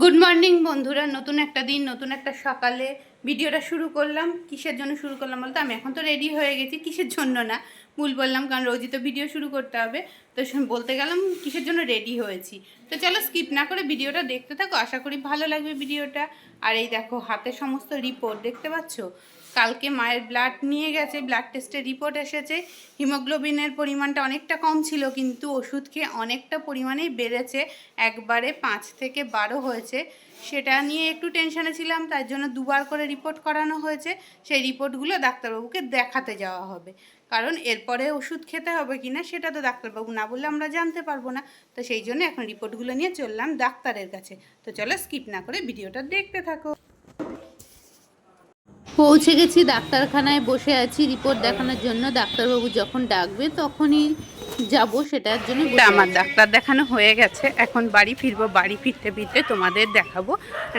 Good morning বন্ধুরা। নতুন একটা দিন, নতুন একটা সকালে ভিডিওটা শুরু করলাম। কিসের জন্য শুরু করলাম বলতে? আমি এখন তো রেডি হয়ে গেছি, কিসের জন্য না? ভুল বললাম, কারণ রোজই তো ভিডিও শুরু করতে হবে। তো বলতে গেলাম, কিসের জন্য রেডি হয়েছি? তো চলো স্কিপ না করে ভিডিওটা দেখতে থাকো। আশা করি ভালো লাগবে ভিডিওটা। আর এই দেখো, হাতে সমস্ত রিপোর্ট দেখতে পাচ্ছ? কালকে মায়ের ব্লাড নিয়ে গেছে ব্লাড টেস্টের রিপোর্ট এসেছে। হিমোগ্লোবিনের পরিমাণটা অনেকটা কম ছিল, কিন্তু ওষুধ খেয়ে অনেকটা পরিমাণেই বেড়েছে, একবারে পাঁচ থেকে বারো হয়েছে। সেটা নিয়ে একটু টেনশনে ছিলাম, তার জন্য দুবার করে রিপোর্ট করানো হয়েছে। সেই রিপোর্টগুলো ডাক্তারবাবুকে দেখাতে যাওয়া হবে। কারণ এরপরে ওষুধ খেতে হবে কি না, সেটা তো ডাক্তারবাবু না বললে আমরা জানতে পারব না। তো সেই জন্য এখন রিপোর্টগুলো নিয়ে চললাম ডাক্তারের কাছে। তো চলো স্কিপ না করে ভিডিওটা দেখতে থাকো। পৌঁছে গেছি ডাক্তারখানায় বসে আছি রিপোর্ট দেখানোর জন্য। ডাক্তারবাবু যখন ডাকবে তখনই যাব সেটার জন্য আমার ডাক্তার দেখানো হয়ে গেছে। এখন বাড়ি ফিরবো বাড়ি ফিরতে ফিরতে তোমাদের দেখাবো।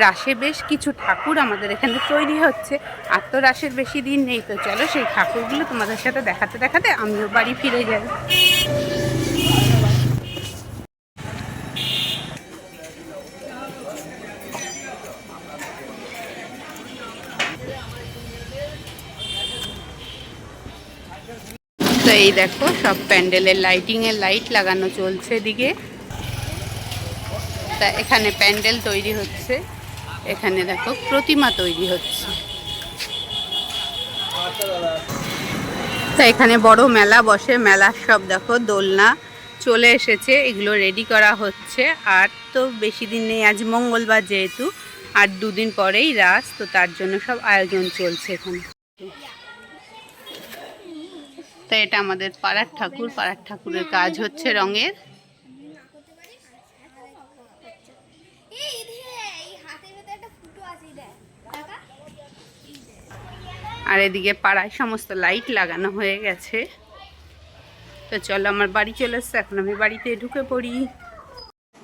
রাসে বেশ কিছু ঠাকুর আমাদের এখানে তৈরি হচ্ছে। আর তো রাসের বেশি দিন নেই তো চলো সেই ঠাকুরগুলো তোমাদের সাথে দেখাতে দেখাতে আমিও বাড়ি ফিরে যাই। তো এই দেখো, সব প্যান্ডেলের লাইটিং এর লাইট লাগানো চলছে এদিকে। তা এখানে প্যান্ডেল তৈরি হচ্ছে। এখানে দেখো, প্রতিমা তৈরি হচ্ছে। তা এখানে বড় মেলা বসে, মেলার সব দেখো, দোলনা চলে এসেছে, এগুলো রেডি করা হচ্ছে। আর তো বেশি দিন নেই, আজ মঙ্গলবার যেহেতু, আর দুদিন পরেই রাস, তো তার জন্য সব আয়োজন চলছে এখানে। তো এটা আমাদের পাড়ার ঠাকুর, পাড়ার ঠাকুরের কাজ হচ্ছে রঙের। আর এদিকে পাড়ায় সমস্ত লাইট লাগানো হয়ে গেছে। তো চলো, আমার বাড়ি চলে এসছে, এখন আমি বাড়িতে ঢুকে পড়ি।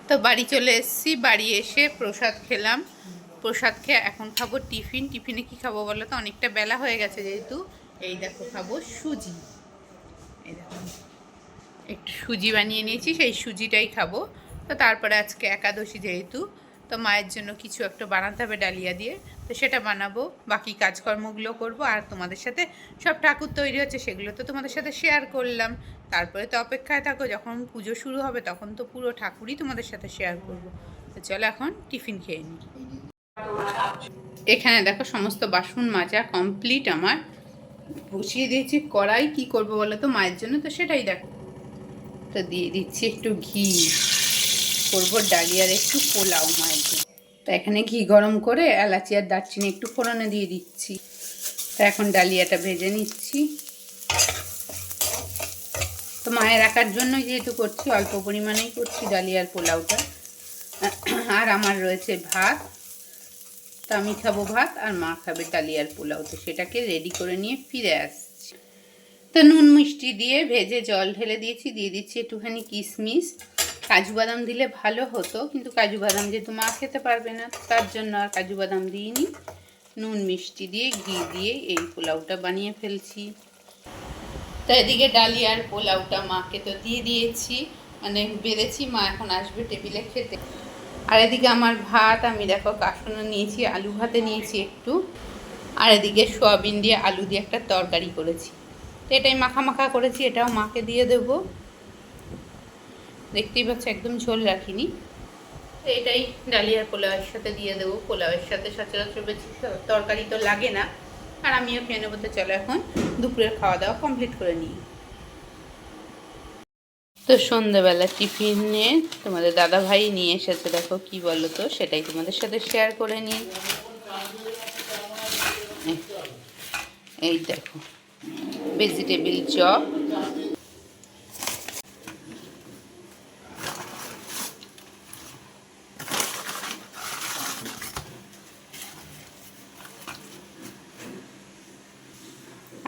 তো বাড়ি চলে এসেছি, বাড়ি এসে প্রসাদ খেলাম। প্রসাদ খেয়ে এখন খাব টিফিন। টিফিনে কি খাব বলো তো? অনেকটা বেলা হয়ে গেছে যেহেতু। এই দেখো, খাব সুজি। একটু সুজি বানিয়ে নিয়েছি, সেই সুজিটাই খাব। তো তারপরে আজকে একাদশী যেহেতু, তো মায়ের জন্য কিছু একটা বানাতে হবে ডালিয়া দিয়ে। তো সেটা বানাবো, বাকি কাজকর্মগুলো করব, আর তোমাদের সাথে সব ঠাকুর তৈরি হচ্ছে, সেগুলো তো তোমাদের সাথে শেয়ার করলাম। তারপরে তো অপেক্ষায় থাকো, যখন পুজো শুরু হবে তখন তো পুরো ঠাকুরই তোমাদের সাথে শেয়ার করব। তো চলো এখন টিফিন খেয়ে নিই। এখানে দেখো সমস্ত বাসন মাজা কমপ্লিট আমার। বসিয়ে দিয়েছি, কড়াই কি করব বলো তো, মায়ের জন্য? তো সেটাই দেখো। তো দিয়ে দিচ্ছি একটু ঘি। করব ডালিয়ার একটু পোলাও মায়ের জন্য। তো এখানে ঘি গরম করে এলাচি আর দারচিনি একটু ফোড়নে দিয়ে দিচ্ছি। তো এখন ডালিয়াটা ভেজে নিচ্ছি। তো মায়ের রাখার জন্যই যেহেতু করছি, অল্প পরিমাণেই করছি ডালিয়ার পোলাওটা। আর আমার রয়েছে ভাত। তো আমি খাব ভাত আর মা খাবে ডালিয়ার পোলাও। তো সেটাকে রেডি করে নিয়ে ফিরে আসছি। তো নুন মিষ্টি দিয়ে ভেজে জল ঢেলে দিয়েছি, দিয়ে দিচ্ছি একটুখানি কিশমিশ। কাজু বাদাম দিলে ভালো হতো, কিন্তু কাজু বাদাম যেহেতু মা খেতে পারবে না তার জন্য আর কাজু বাদাম দিইনি। নুন মিষ্টি দিয়ে ঘি দিয়ে এই পোলাওটা বানিয়ে ফেলছি। তো এদিকে ডালিয়ার পোলাওটা মাকে তো দিয়ে দিয়েছি। মানে বেড়েছি, মা এখন আসবে টেবিলে খেতে। আর এদিকে আমার ভাত, আমি দেখো কাশনো নিয়েছি, আলু ভাতে নিয়েছি একটু। আর এদিকে সোয়াবিন দিয়ে আলু দিয়ে একটা তরকারি করেছি। তো এটাই মাখা মাখা করেছি, এটাও মাকে দিয়ে দেবো। দেখতেই পাচ্ছ, একদম ঝোল রাখিনি। তো এটাই ডালিয়ার পোলাওয়ের সাথে দিয়ে দেবো। পোলাওয়ের সাথে সচরাচর বেশি তরকারি তো লাগে না। আর আমিও খেয়ে নেব, তো চলো এখন দুপুরের খাওয়া দাওয়া কমপ্লিট করে নিই। তো সন্ধ্যাবেলা টিফিনে তোমাদের দাদা ভাই নিয়ে এসেছে, দেখো কি বলো তো সেটাই তোমাদের সাথে শেয়ার করে নিই। এই দেখো ভেজিটেবিল চপ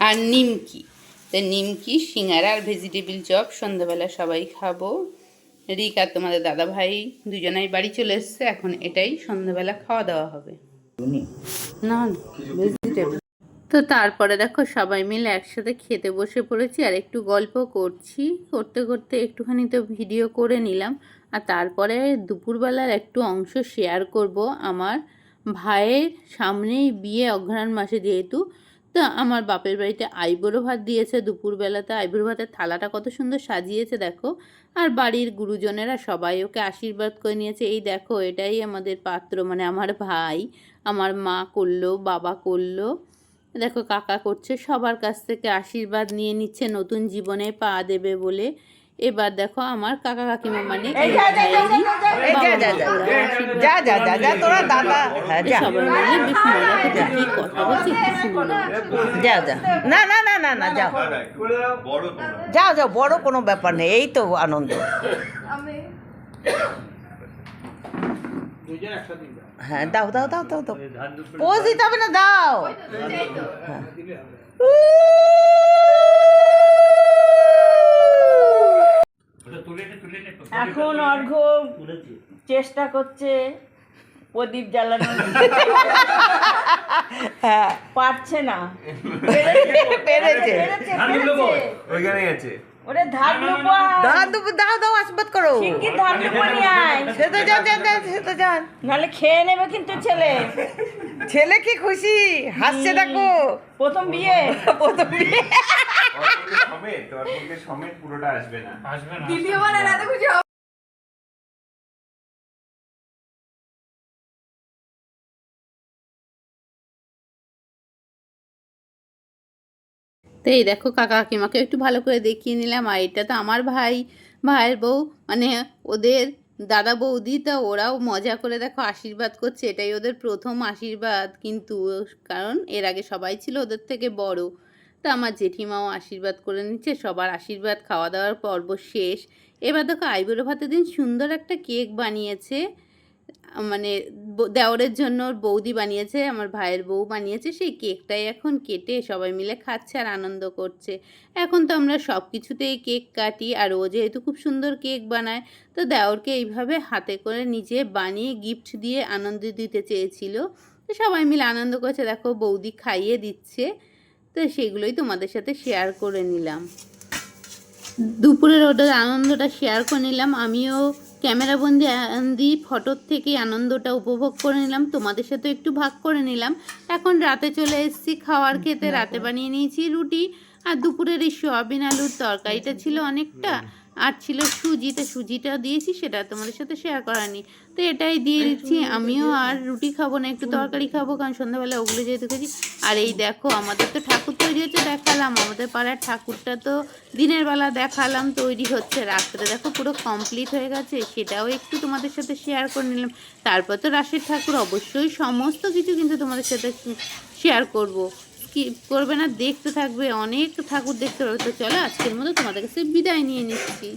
আর নিমকি। তো নিমকি সিঙ্গারা আর ভেজিটেবিল চপ সন্ধ্যাবেলা সবাই খাব। রিক আর তোমাদের দাদা ভাই দুজনাই বাড়ি চলে এসছে এখন এটাই সন্ধ্যাবেলা খাওয়া দাওয়া হবে। না ভেজিটেবিল তো তারপরে দেখো সবাই মিলে একসাথে খেতে বসে পড়েছি আর একটু গল্প করছি। করতে করতে একটুখানি তো ভিডিও করে নিলাম আর তারপরে দুপুরবেলার একটু অংশ শেয়ার করব আমার ভাইয়ের সামনেই বিয়ে অঘ্রাণ মাসে যেহেতু তো আমার বাপের বাড়িতে আইবুড়ো ভাত দিয়েছে। দুপুরবেলাতে আইবুড়ো ভাতের থালাটা কত সুন্দর সাজিয়েছে, দেখো। আর বাড়ির গুরুজনেরা সবাই ওকে আশীর্বাদ করে নিয়েছে। এই দেখো, এটাই আমাদের পাত্র মানে আমার ভাই। আমার মা করল, বাবা করল। দেখো, কাকা করছে, সবার কাছ থেকে আশীর্বাদ নিয়ে নিচ্ছে, নতুন জীবনে পা দেবে বলে। এবার দেখো আমার কাকা কাকিমা মানে যা যা যা যা যা যা যা তোরা দাদা হ্যাঁ যা সবাই মিলে বেশ মজা করছে কি কথা বলছে যা যা না না না না না যাও যাও যাও বড় কোনো ব্যাপার নেই এই তো আনন্দ হ্যাঁ দাও দাও দাও দাও দাও পোজ দিতে হবে না দাও হ্যাঁ। এখন অর্ঘ চেষ্টা করছে প্রদীপ জ্বালানো হ্যাঁ। পারছে না। পেরেছে ওইখানে ওরে দাও দাও আশীর্বাদ করো। নিয়ে আয়। সে তো সে তো নাহলে খেয়ে নেবে কিন্তু ছেলে। ছেলে কি খুশি? হাসছে দেখো। প্রথম বিয়ে। প্রথম বিয়ে। অর্পণকে সমেত অর্পণকে সমেত পুরোটা আসবে না। তো এই দেখো কাকা কাকিমাকে একটু ভালো করে দেখিয়ে নিলাম আর এটা তো আমার ভাই ভাইয়ের বউ মানে ওদের দাদা বৌদি তা ওরাও মজা করে দেখো আশীর্বাদ করছে এটাই ওদের প্রথম আশীর্বাদ কিন্তু কারণ এর আগে সবাই ছিল ওদের থেকে বড়। তা আমার জেঠিমাও আশীর্বাদ করে নিচ্ছে, সবার আশীর্বাদ খাওয়া দাওয়ার পর্ব শেষ। এবার দেখো, আইবুড়ো ভাতের দিন সুন্দর একটা কেক বানিয়েছে। মানে দেওরের জন্য বৌদি বানিয়েছে, আমার ভাইয়ের বউ বানিয়েছে, সেই কেকটাই এখন কেটে সবাই মিলে খাচ্ছে আর আনন্দ করছে। এখন তো আমরা সব কিছুতেই কেক কাটি, আর ও যেহেতু খুব সুন্দর কেক বানায়, তো দেওরকে এইভাবে হাতে করে নিজে বানিয়ে গিফট দিয়ে আনন্দ দিতে চেয়েছিল। তো সবাই মিলে আনন্দ করছে, দেখো বৌদি খাইয়ে দিচ্ছে। তো সেগুলোই তোমাদের সাথে শেয়ার করে নিলাম। দুপুরের ওটার আনন্দটা শেয়ার করে নিলাম। আমিও ক্যামেরাবন্দি বন্দি ফটোর থেকে আনন্দটা উপভোগ করে নিলাম। তোমাদের সাথে একটু ভাগ করে নিলাম। এখন রাতে চলে এসেছি খাওয়ার খেতে। রাতে বানিয়ে নিয়েছি রুটি। আর দুপুরের এই সোয়াবিন আলুর তরকারিটা ছিল অনেকটা। আর ছিল সুজি তো সুজিটা দিয়েছি সেটা তোমাদের সাথে শেয়ার করানি তো এটাই দিয়ে দিচ্ছি আমিও আর রুটি খাব না একটু তরকারি খাব কারণ সন্ধ্যাবেলা ওগুলো যেহেতু খেয়েছি। আর এই দেখো আমাদের তো ঠাকুর তৈরি হচ্ছে দেখালাম। আমাদের পাড়ার ঠাকুরটা তো দিনের বেলা দেখালাম তৈরি হচ্ছে। রাত্রে দেখো পুরো কমপ্লিট হয়ে গেছে সেটাও একটু তোমাদের সাথে শেয়ার করে নিলাম। তারপর তো রাশের ঠাকুর অবশ্যই সমস্ত কিছু কিন্তু তোমাদের সাথে শেয়ার করব। কি করবে না, দেখতে থাকবে, অনেক ঠাকুর দেখতে পাবে। তো চলো, আজকের মতো তোমাদের কাছে বিদায় নিয়ে নিচ্ছি।